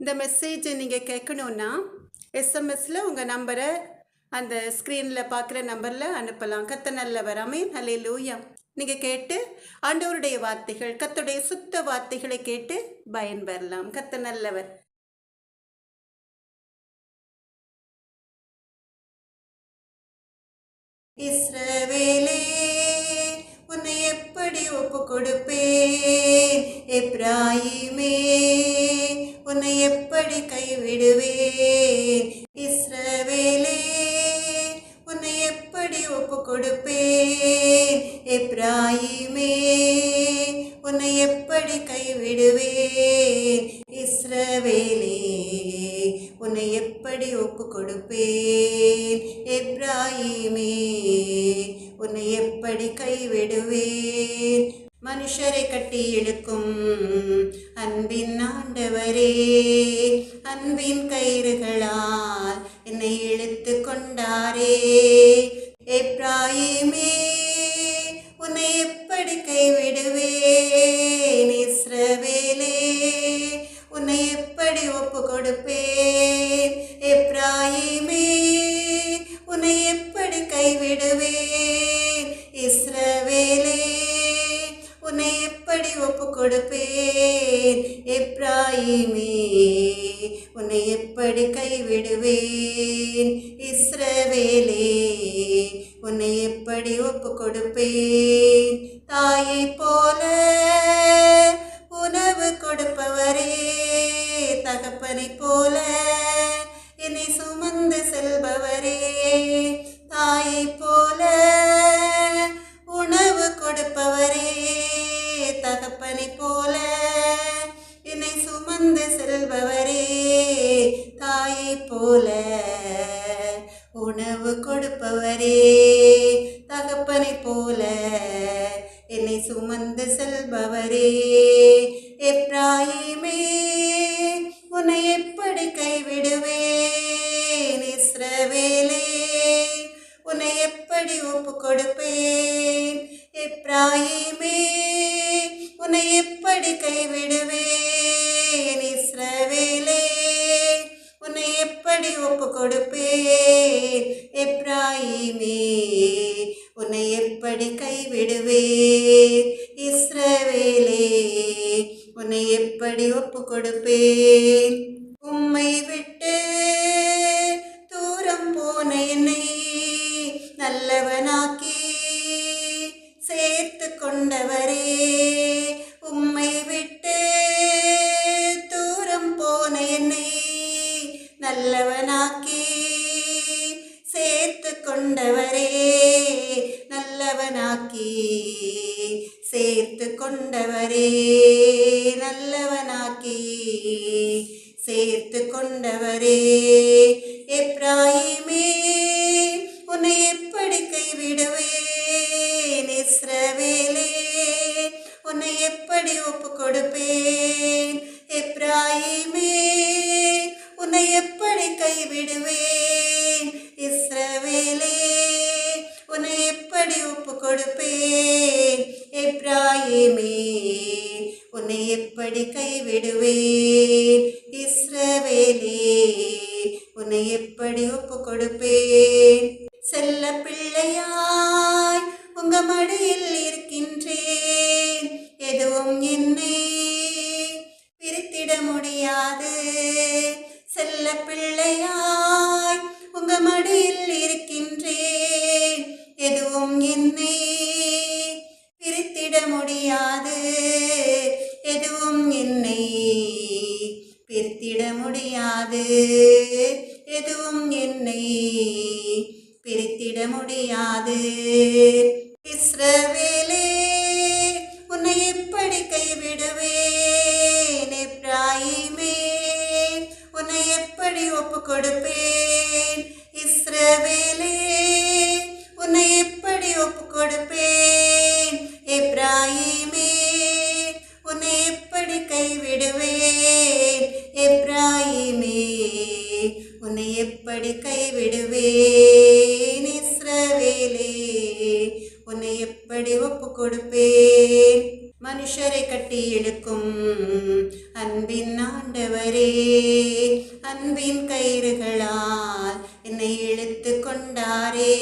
இந்த மெசேஜை நீங்கள் கேட்கணுன்னா எஸ்எம்எஸில் உங்கள் நம்பரை அந்த ஸ்க்ரீனில் பார்க்குற நம்பரில் அனுப்பலாம். கத்த நல்லவர் அமீன் நல்ல லூயா நீங்கள் கேட்டு ஆண்டவருடைய வார்த்தைகள் கத்துடைய சுத்த வார்த்தைகளை கேட்டு பயன்பெறலாம் கத்த நல்லவர். இஸ்ரவேலே உன்னை எப்படி ஒப்பு கொடுப்பேன் எப்ராயிமே உன்னை எப்படி கைவிடுவேன்? இஸ்ரவேலே உன்னை எப்படி ஒப்பு கொடுப்பேன் எப்ராயிமே உன்னை எப்படி கைவிடுவேன்? இஸ்ரவேலே உன்னை எப்படி ஒப்பு கொடுப்பேன் எப்ராயிமே உன்னை எப்படி கைவிடுவேன்? மனுஷரை கட்டி இழுக்கும் அன்பின் ஆண்டவரே அன்பின் கயிறுகளால் என்னை இழுத்து கொண்டாரே. எப்ராயிமே உன்னை எப்படி கைவிடுவேன்? இஸ்ரவேலே உன்னை எப்படி ஒப்பு கொடுப்பேன்? எப்ராயிமே உன்னை கொடுப்பேன். எப்ராயிமே உன்னை எப்படி கைவிடுவேன்? தகப்பனை போல என்னை சுமந்து செல்பவரே தாயை போல உணவு கொடுப்பவரே தகப்பனை போல என்னை சுமந்து செல்பவரே. எப்ராயிமே உன்னை எப்படி கைவிடுவேன் இஸ்ரவேலே? உன்னை எப்படி ஒப்பு கொடுப்பேன் எப்ராயிமே உன்னை எப்படி கைவிடுவேன் இஸ்ரவேலே? உன்னை எப்படி ஒப்பு கொடுப்பேன் எப்ராயிமே சேர்த்து கொண்டவரே. இஸ்ரவேலே உன்னை எப்படி ஒப்பு கொடுப்பேன் செல்ல பிள்ளையாய் உங்க மடியில் இருக்கின்றேன். எதுவும் என்னை பிரித்திட முடியாது. செல்ல பிள்ளையாய் உங்க மடியில் இருக்கின்றேன். எதுவும் என்னை பிரித்திட முடியாது. எதுவும் என்னை பிரித்திட முடியாது. எதுவும் என்னை பிரித்திட முடியாது. இஸ்ரவேலே உன்னை எப்படி கைவிடுவேன். எப்ராயிமே உன்னை எப்படி ஒப்பு கொடுப்பேன் இஸ்ரவேலே உன்னை எப்படி ஒப்பு கொடுப்பேன் எப்ராயிமே உன்னை எப்படி கைவிடுவேன்? எப்ராயிமே உன்னை எப்படி கைவிடுவேன்? இஸ்ரவேலே உன்னை எப்படி ஒப்பு கொடுப்பேன் மனுஷரை கட்டி இழுக்கும் அன்பின் ஆண்டவரே அன்பின் கயிறுகளால் என்னை இழுத்து கொண்டாரே.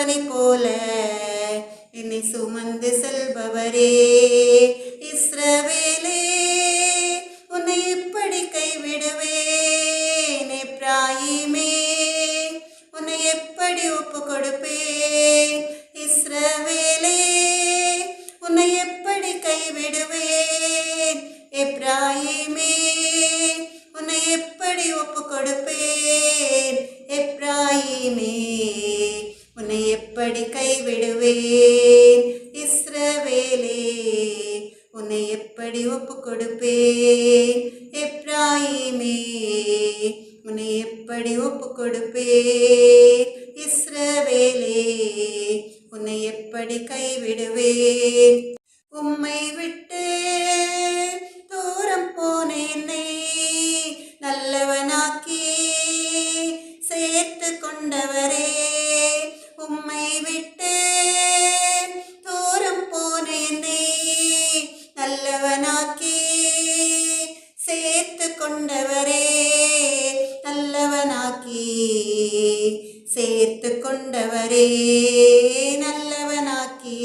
தகப்பனை போல என்னை சுமந்து செல்பவரே. இஸ்ரவேலே உன்னை எப்படி கைவிடுவேன். பிராயிமே உன்னை எப்படி ஒப்பு கொடுப்பேன்? இஸ்ரவேலே உன்னை எப்படி கைவிடுவேன்? எப்ராயிமே உன்னை எப்படி ஒப்பு கொடுப்பேன்? கைவிடுவேன் இஸ்ரவேலே உன்னை எப்படி ஒப்பு கொடுப்பேன் சேர்த்து கொண்டவரே நல்லவனாக்கி.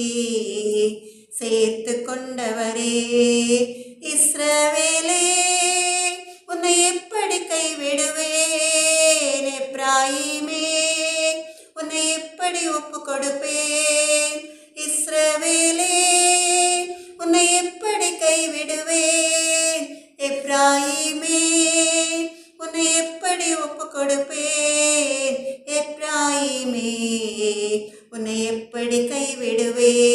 சேர்த்து கொண்டவரே இஸ்ரவேலே உன்னை எப்படி கைவிடுவேன் எப்ராயிமே? உன்னை எப்படி ஒப்பு கொடுப்பேன் இஸ்ரவேலே? உன்னை எப்படி கைவிடுவேன் எப்ராயிமே? உன்னை எப்படி ஒப்பு கொடுப்பேன் எப்ராயிமே உன்னை எப்படி கைவிடுவேனே?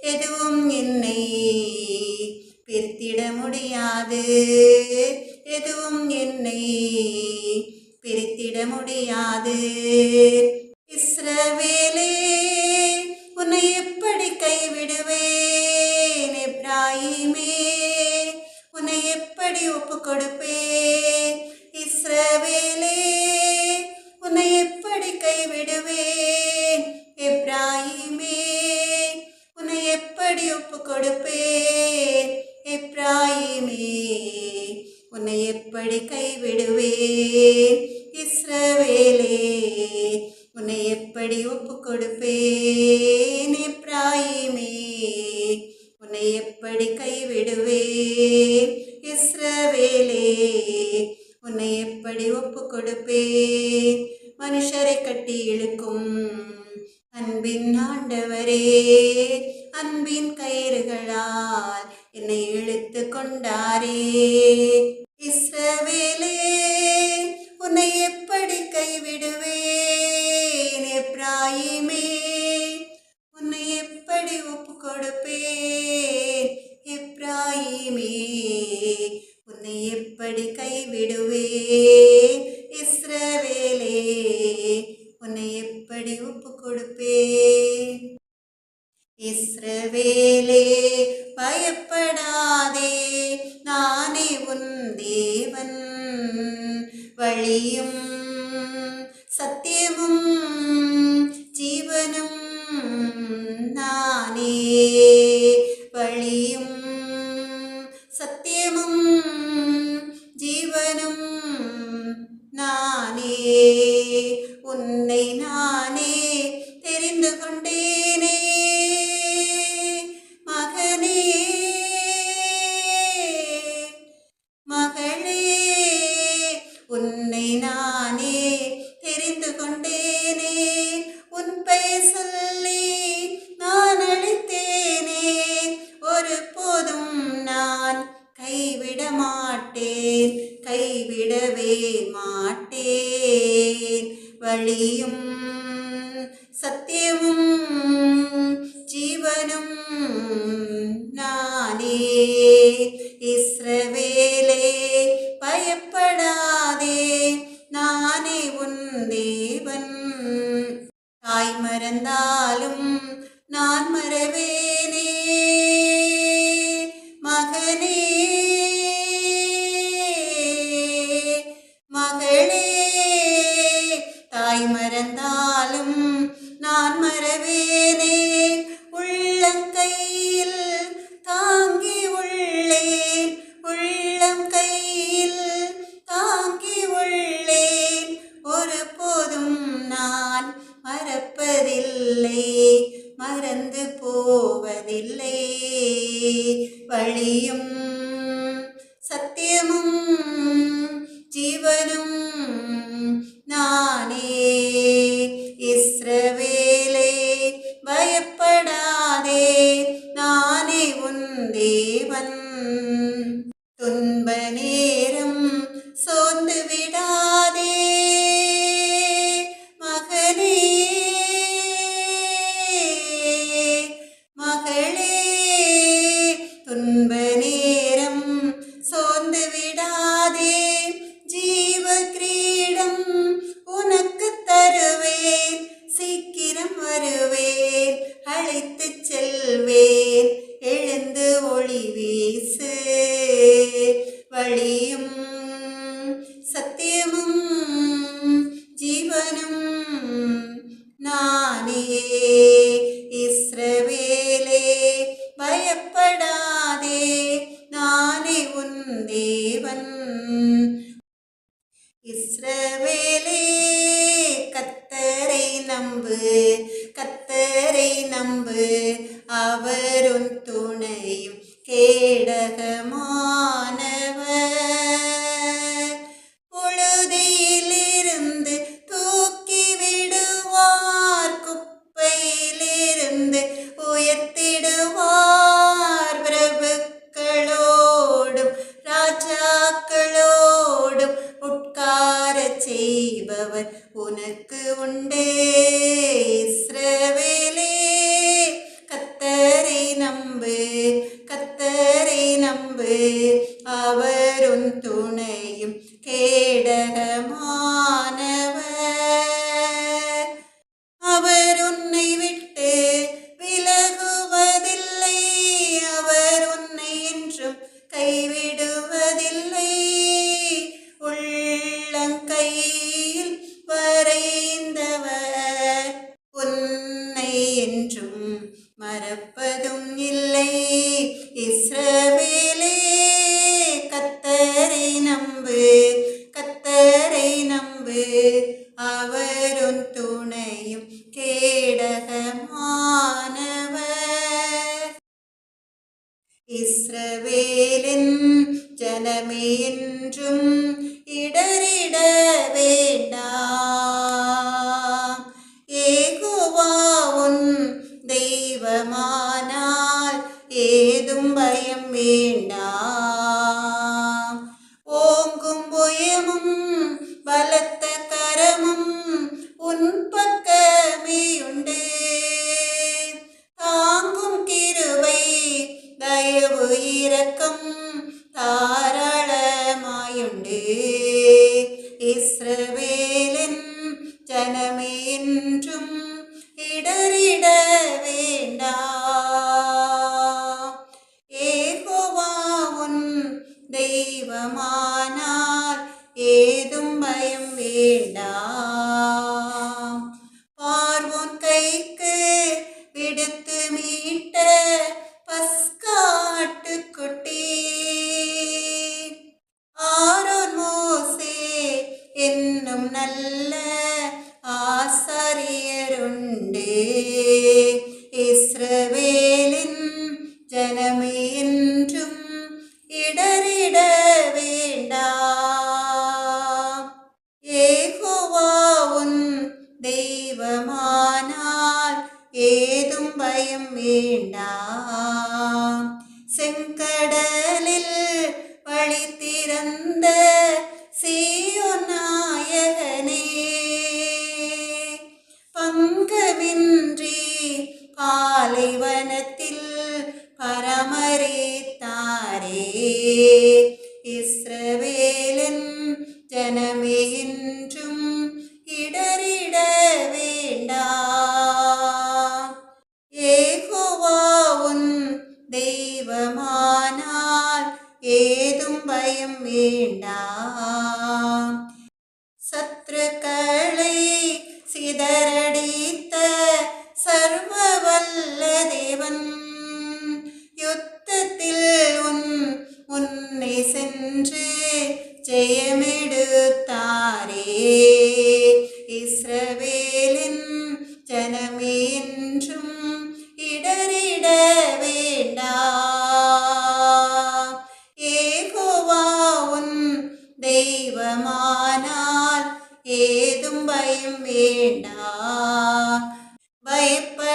எதுவும் என்னை பிரித்திட முடியாது. எதுவும் என்னை பிரித்திட முடியாது. இஸ்ரவேலே உன்னை எப்படி கைவிடுவேன்? எப்ராயிமே உன்னை எப்படி ஒப்பு கொடுப்பேன் இஸ்ரவேலே உன்னை எப்படி கைவிடுவேன்? எப்ராயிமே எப்படி ஒப்பு கொடுப்பேன் எப்ராயிமே உன்னை எப்படி கைவிடுவேன் இஸ்ரவேலே உன்னை எப்படி ஒப்பு கொடுப்பேன்? எப்ராயிமே உன்னை எப்படி கைவிடுவேன் தாயுமே உன்னை எப்படி ஒப்பு கொடுப்பேன் വഴിയും സത്യവും ജീവനും നാനേ ഇസ്രവേലേ ഭയപ്പെടാതെ നാനേ ഉൻ ദേവൻ തായ് മറന്നാലും விடா me now. செங்கட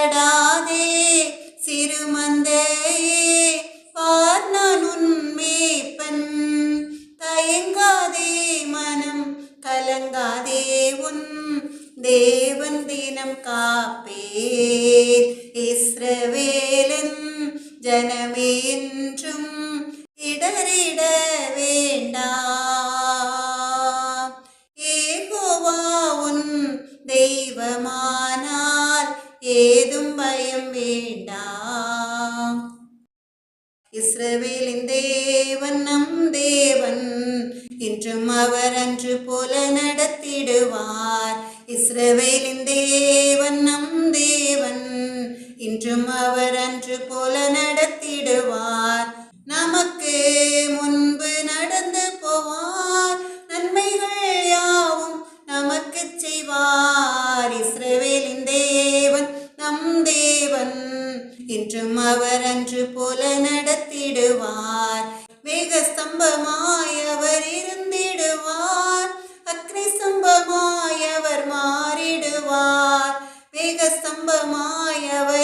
பயப்படாதே சிறுமன் தேவன். இன்றும் அவர் அன்று போல நடத்திடுவார். இஸ்ரவேலின் தேவன் நம் தேவன். இன்றும் அவர் அன்று போல நடத்திடுவார். நமக்கு நின்றார் மேகஸ்தம்பமாய் அவர்